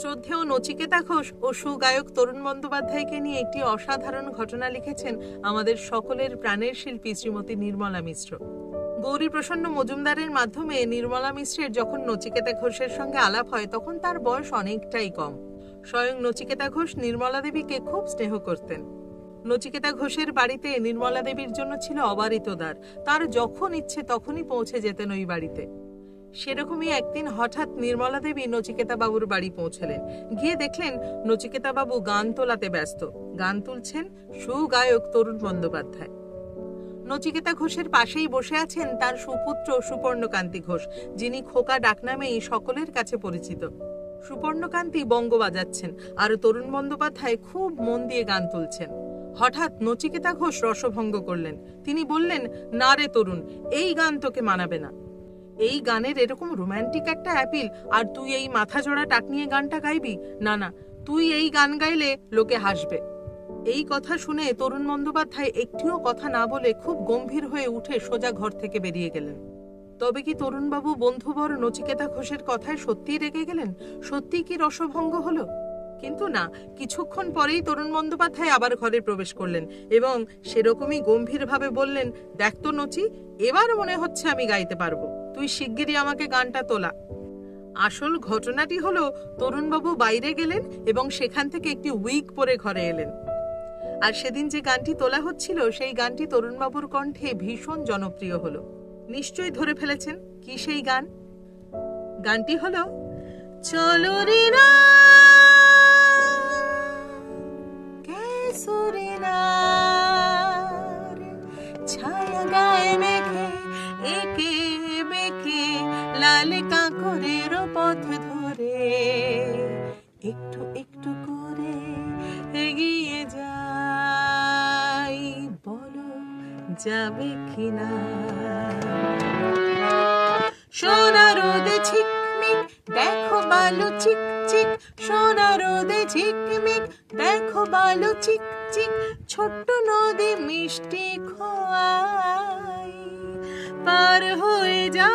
শ্রদ্ধেয় নচিকেতা ঘোষ ও সুগায়ক তরুণ বন্দ্যোপাধ্যায়কে নিয়ে একটি অসাধারণ ঘটনা লিখেছেন আমাদের সকলের প্রাণের শিল্পী শ্রীমতী নির্মলা মিশ্র। গৌরী প্রসন্ন মজুমদারের মাধ্যমে নির্মলা মিশ্রের যখন নচিকেতা ঘোষের সঙ্গে আলাপ হয়, তখন তার বয়স অনেকটাই কম। স্বয়ং নচিকেতা ঘোষ নির্মলা দেবীকে খুব স্নেহ করতেন। নচিকেতা ঘোষের বাড়িতে নির্মলা দেবীর জন্য ছিল অবারিত দ্বার। তার যখন ইচ্ছে তখনই পৌঁছে যেতেন ওই বাড়িতে। সেরকমই একদিন হঠাৎ নির্মলা দেবী নচিকেতা বাবুর বাড়ি পৌঁছলেন। গিয়ে দেখলেন নচিকেতা বাবু গান তোলাতে ব্যস্ত। গান তুলছেন সুগায়ক তরুণ বন্দ্যোপাধ্যায়। নচিকেতা ঘোষের পাশেই বসে আছেন তার সুপুত্র সুপর্ণকান্তি ঘোষ, যিনি খোকা ডাকনামেই সকলের কাছে পরিচিত। সুপর্ণকান্তি বঙ্গ বাজাচ্ছেন, আর তরুণ বন্দ্যোপাধ্যায় খুব মন দিয়ে গান তুলছেন। হঠাৎ নচিকেতা ঘোষ রসভঙ্গ করলেন। তিনি বললেন, না রে তরুণ, এই গান তোকে মানাবে না। এই গানের এরকম রোমান্টিক একটা অ্যাপিল আর তুই এই মাথা জোড়া টাক নিয়ে গানটা গাইবি? না না, তুই এই গান গাইলে লোকে হাসবে। এই কথা শুনে তরুণ বন্দ্যোপাধ্যায় একটিও কথা না বলে খুব গম্ভীর হয়ে উঠে সোজা ঘর থেকে বেরিয়ে গেলেন। তবে কি তরুণবাবু বন্ধুবর নচিকেতা ঘোষের কথায় সত্যিই রেগে গেলেন? সত্যি কি রসভঙ্গ হলো? কিন্তু না, কিছুক্ষণ পরেই তরুণ বন্দ্যোপাধ্যায় আবার ঘরে প্রবেশ করলেন এবং সেরকমই গম্ভীরভাবে বললেন, দেখ তো নচি, এবার মনে হচ্ছে আমি গাইতে পারব। তুই শিগগিরই আমাকে গানটা তোলা। আসল ঘটনাটি হলো তরুণবাবু বাইরে গেলেন এবং সেখান থেকে একটি উইক পরে ঘরে এলেন। আর সেদিন যে গানটি তোলা হচ্ছিল সেই গানটি তরুণবাবুর কণ্ঠে ভীষণ জনপ্রিয় হলো। নিশ্চয়ই ধরে ফেলেছেন কি সেই গান? গানটি হলো চলো রে না কেসুরে না রে, লাল কাঁকরের পথ ধরে, একটু একটু করে এগিয়ে যাই। বলো, যাবে কিনা? সোনা রোদে ঝিকমিক, দেখো বালু চিক সোনা রোদে ঝিকমিক, দেখো বালু ছোট্ট নদী মিষ্টি খোয়াই, পার হয়ে যা